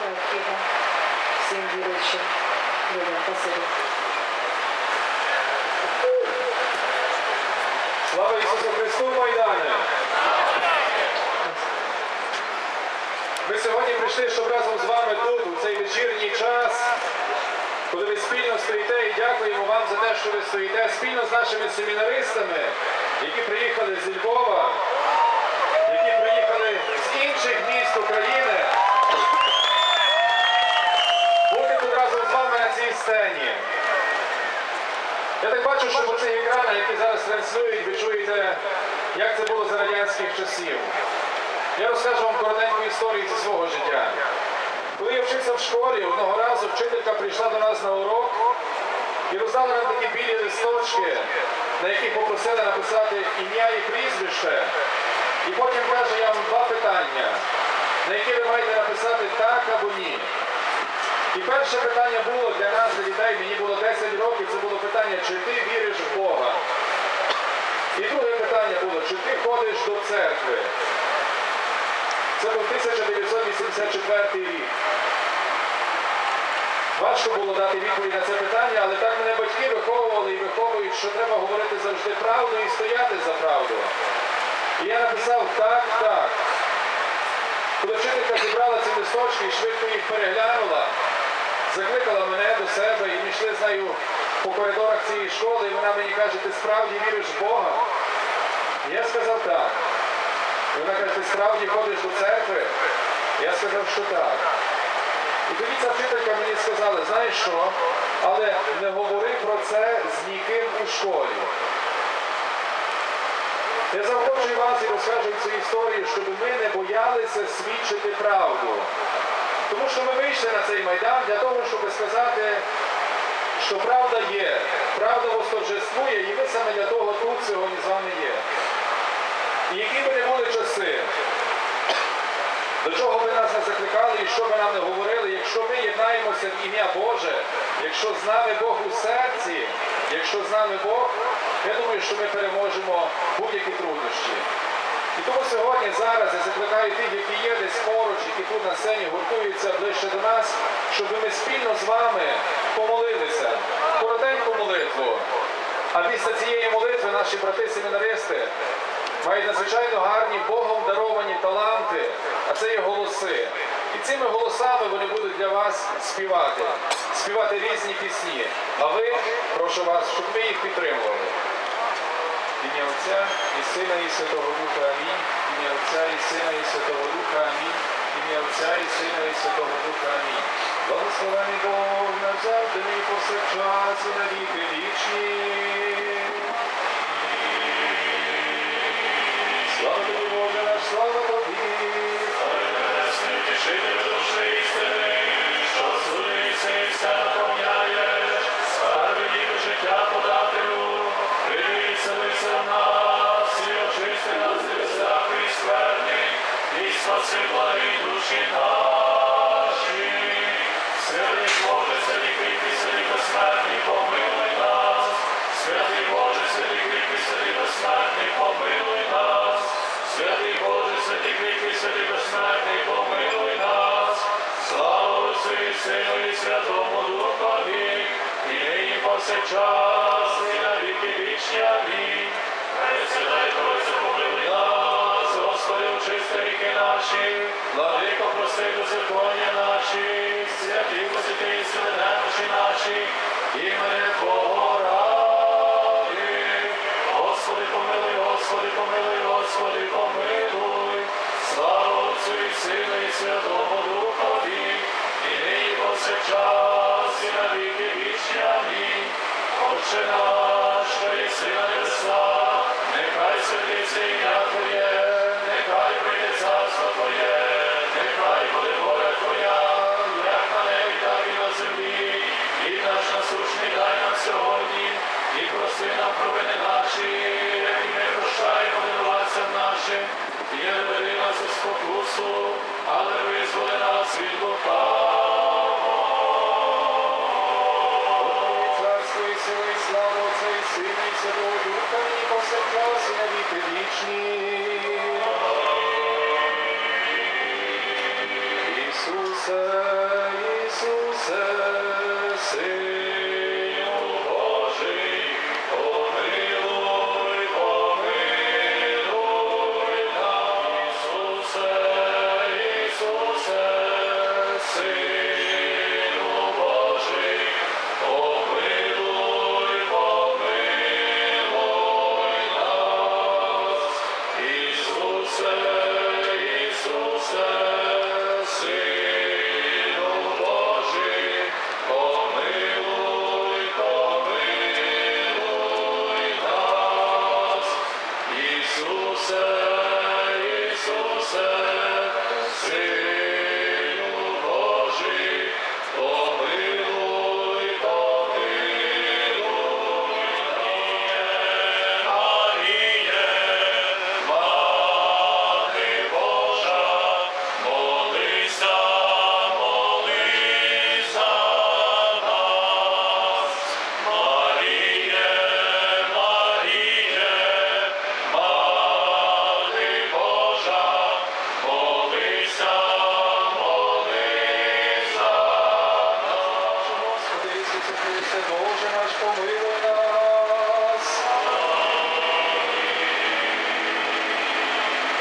необхідно всім віруючим людям. Спасибі. Слава Ісусу Христу, Майдане! Ми сьогодні прийшли, щоб разом з вами тут, у цей вечірній час, коли ви спільно стоїте і дякуємо вам за те, що ви стоїте спільно з нашими семінаристами, які приїхали зі Львова, які приїхали з інших міст України. Сцені. Я так бачу, що по цих екранах, які зараз транслюють, ви чуєте, як це було за радянських часів. Я розкажу вам коротеньку історію зі свого життя. Коли я вчився в школі, одного разу вчителька прийшла до нас на урок і роздала нам такі білі листочки, на яких попросили написати ім'я і прізвище. І потім каже, я вам два питання, на які ви маєте написати так або ні. І перше питання було для нас, для дітей, мені було 10 років, це було питання, чи ти віриш в Бога. І друге питання було, чи ти ходиш до церкви. Це був 1984 рік. Важко було дати відповідь на це питання, але так мене батьки виховували і виховують, що треба говорити завжди правду і стояти за правду. І я написав так, так. Коли вчителька зібрала ці листочки і швидко їх переглянула, закликала мене до себе і ми йшли з нею по коридорах цієї школи, і вона мені каже, ти справді віриш в Бога? І я сказав так. І вона каже, ти справді ходиш до церкви? Я сказав, що так. І тоді ця вчителька мені сказала, знаєш що, але не говори про це з ніким у школі. Я заохочую вас і розкажу цю історію, щоб ми не боялися свідчити правду. Тому що ми вийшли на цей майдан для того, щоб сказати, що правда є, правда восторжествує, і ми саме для того тут сьогодні з вами є. І які би не були часи, до чого би нас не закликали і що би нам не говорили, якщо ми єднаємося в ім'я Боже, якщо з нами Бог у серці, якщо з нами Бог, я думаю, що ми переможемо будь-які труднощі. І тому сьогодні, зараз я закликаю тих, які є десь поруч, які тут на сцені гуртуються ближче до нас, щоб ми спільно з вами помолилися, коротеньку молитву. А після цієї молитви наші брати-семінаристи мають надзвичайно гарні Богом даровані таланти, а це є голоси. І цими голосами вони будуть для вас співати, співати різні пісні. А ви, прошу вас, щоб ми їх підтримували. Ім'я Отця і Сина і Святого Духа Амінь. Ім'я Отця і Сина і Святого Духа Амінь. Ім'я Отця і Сина і Святого Духа Амінь. Благословений Бог назавжди і повсякчас на віки вічні. Слава тобі, Боже наш, слава тобі. Спаси Сину і Святому Духові, і нині повсякчас, і на віки вічні. Амінь. Пресвятай Тройцю, помилуй нас, Господи, очисти ріки наші, владико, прости беззаконня наші, святі посвяти сили немощі наші, і мене Твого і нам провини наші, які ми прощаємо винуватцям нашим, і не веди нас у спокусу, але визволи нас від лукавого. Царство і сила і слава Отця і Сина і Святого і повсякчас і на вічні. Ісусе, Ісусе, Сину Ісусе, молись за нас.